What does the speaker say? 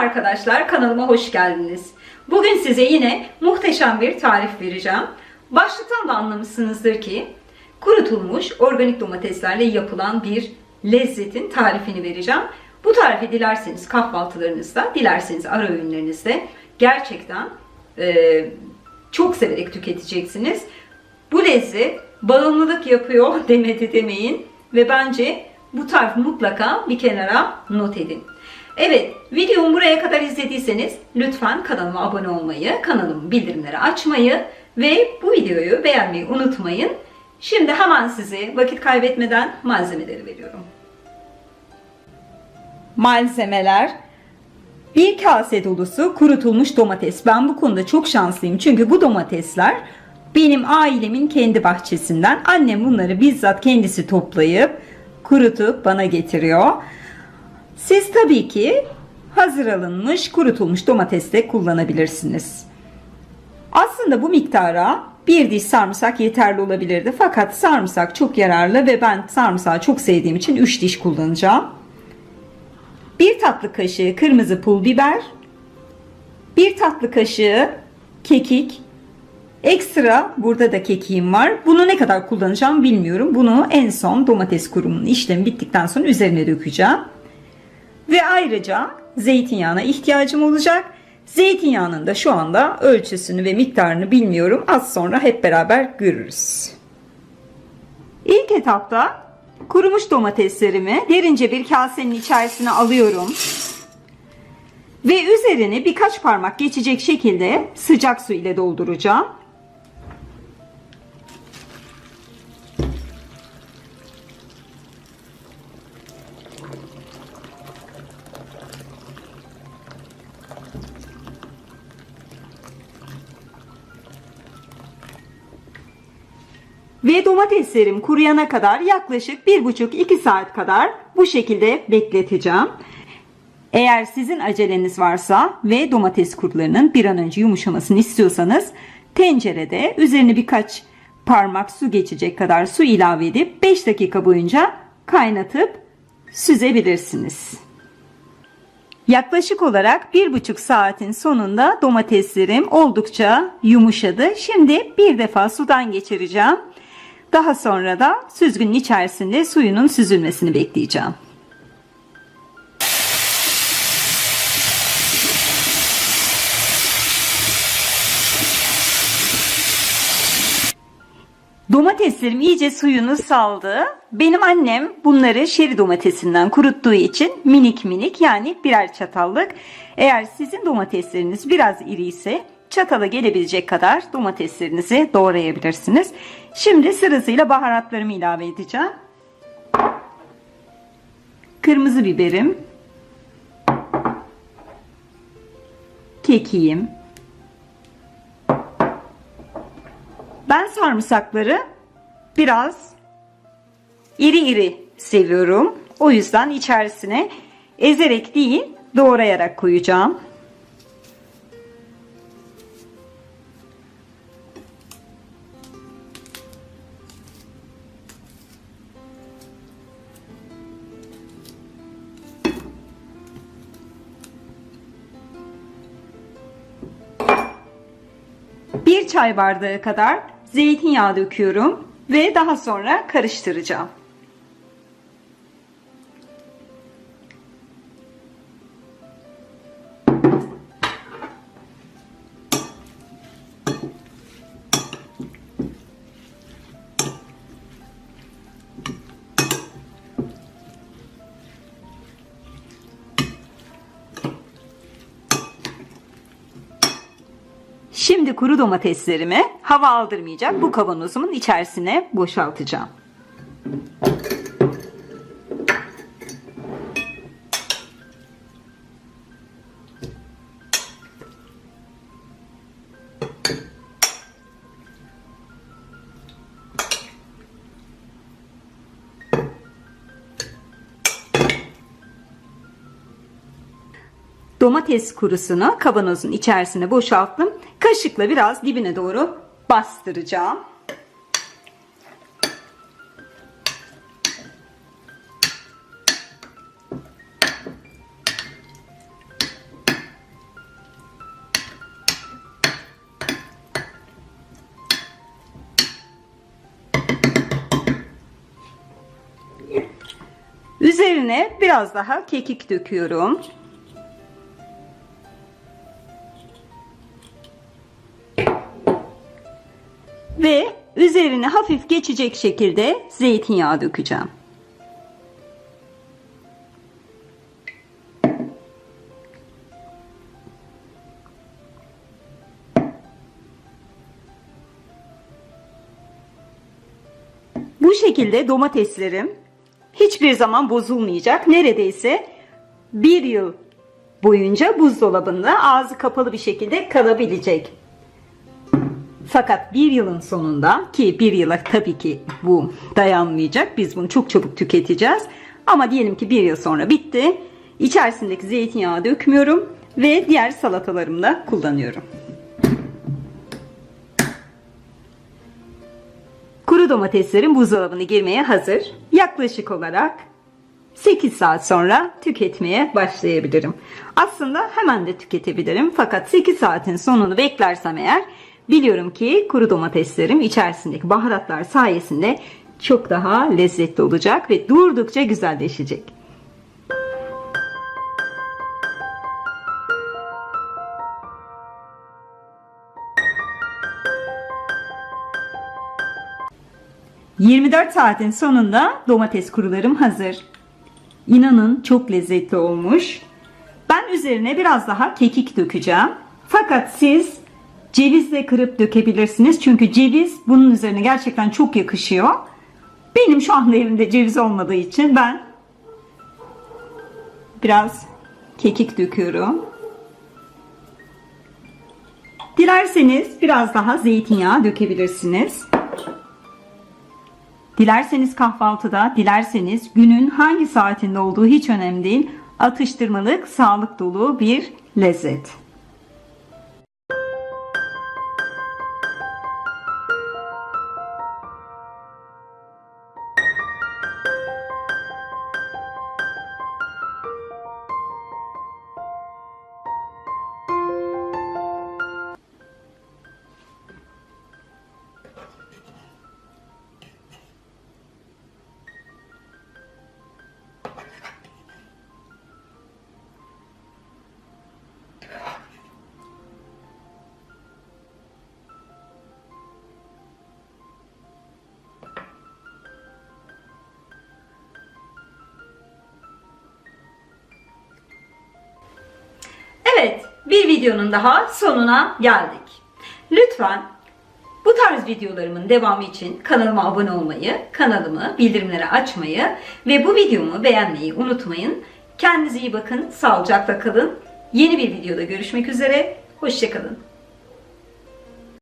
arkadaşlar kanalıma hoş geldiniz. Bugün size yine muhteşem bir tarif vereceğim. Başlıktan da anlamışsınızdır ki kurutulmuş organik domateslerle yapılan bir lezzetin tarifini vereceğim. Bu tarifi dilerseniz kahvaltılarınızda, dilerseniz ara öğünlerinizde gerçekten e, çok severek tüketeceksiniz. Bu lezzet bağımlılık yapıyor demedi demeyin ve bence bu tarifi mutlaka bir kenara not edin. Evet, videomu buraya kadar izlediyseniz lütfen kanalıma abone olmayı, kanalımın bildirimleri açmayı ve bu videoyu beğenmeyi unutmayın. Şimdi hemen size vakit kaybetmeden malzemeleri veriyorum. Malzemeler bir kase dolusu kurutulmuş domates. Ben bu konuda çok şanslıyım çünkü bu domatesler benim ailemin kendi bahçesinden. Annem bunları bizzat kendisi toplayıp kurutup bana getiriyor. Siz tabii ki hazır alınmış kurutulmuş domates de kullanabilirsiniz. Aslında bu miktara bir diş sarımsak yeterli olabilirdi. Fakat sarımsak çok yararlı ve ben sarımsağı çok sevdiğim için 3 diş kullanacağım. 1 tatlı kaşığı kırmızı pul biber, 1 tatlı kaşığı kekik, ekstra burada da kekiğim var. Bunu ne kadar kullanacağım bilmiyorum. Bunu en son domates kurumunun işlemi bittikten sonra üzerine dökeceğim. Ve ayrıca zeytinyağına ihtiyacım olacak. Zeytinyağının da şu anda ölçüsünü ve miktarını bilmiyorum. Az sonra hep beraber görürüz. İlk etapta kurumuş domateslerimi derince bir kasenin içerisine alıyorum. Ve üzerini birkaç parmak geçecek şekilde sıcak su ile dolduracağım. Ve domateslerim kuruyana kadar yaklaşık 1,5-2 saat kadar bu şekilde bekleteceğim. Eğer sizin aceleniz varsa ve domates kurtlarının bir an önce yumuşamasını istiyorsanız tencerede üzerine birkaç parmak su geçecek kadar su ilave edip 5 dakika boyunca kaynatıp süzebilirsiniz. Yaklaşık olarak bir buçuk saatin sonunda domateslerim oldukça yumuşadı. Şimdi bir defa sudan geçireceğim. Daha sonra da süzgünün içerisinde suyunun süzülmesini bekleyeceğim. Domateslerim iyice suyunu saldı. Benim annem bunları şeri domatesinden kuruttuğu için minik minik yani birer çatallık. Eğer sizin domatesleriniz biraz iri ise çatala gelebilecek kadar domateslerinizi doğrayabilirsiniz. Şimdi sırasıyla baharatlarımı ilave edeceğim. Kırmızı biberim. Kekiğim. Ben sarımsakları biraz iri iri seviyorum. O yüzden içerisine ezerek değil doğrayarak koyacağım. Bir çay bardağı kadar zeytinyağı döküyorum ve daha sonra karıştıracağım. Şimdi kuru domateslerimi hava aldırmayacak bu kavanozumun içerisine boşaltacağım. domates kurusunu kavanozun içerisine boşalttım. Kaşıkla biraz dibine doğru bastıracağım. Üzerine biraz daha kekik döküyorum. Ve üzerine hafif geçecek şekilde zeytinyağı dökeceğim. Bu şekilde domateslerim hiçbir zaman bozulmayacak. Neredeyse bir yıl boyunca buzdolabında ağzı kapalı bir şekilde kalabilecek. Fakat bir yılın sonunda ki bir yıla tabii ki bu dayanmayacak. Biz bunu çok çabuk tüketeceğiz. Ama diyelim ki bir yıl sonra bitti. İçerisindeki zeytinyağı dökmüyorum ve diğer salatalarımda kullanıyorum. Kuru domateslerim buzdolabına girmeye hazır. Yaklaşık olarak 8 saat sonra tüketmeye başlayabilirim. Aslında hemen de tüketebilirim fakat 8 saatin sonunu beklersem eğer biliyorum ki kuru domateslerim içerisindeki baharatlar sayesinde çok daha lezzetli olacak ve durdukça güzelleşecek. ...24 saatin sonunda domates kurularım hazır. İnanın çok lezzetli olmuş. Ben üzerine biraz daha kekik dökeceğim. Fakat siz cevizle kırıp dökebilirsiniz. Çünkü ceviz bunun üzerine gerçekten çok yakışıyor. Benim şu anda elimde ceviz olmadığı için ben biraz kekik döküyorum. Dilerseniz biraz daha zeytinyağı dökebilirsiniz. Dilerseniz kahvaltıda, dilerseniz günün hangi saatinde olduğu hiç önemli değil. Atıştırmalık, sağlık dolu bir lezzet. Bir videonun daha sonuna geldik. Lütfen bu tarz videolarımın devamı için kanalıma abone olmayı, kanalımı bildirimleri açmayı ve bu videomu beğenmeyi unutmayın. Kendinize iyi bakın, sağlıcakla kalın. Yeni bir videoda görüşmek üzere, hoşçakalın.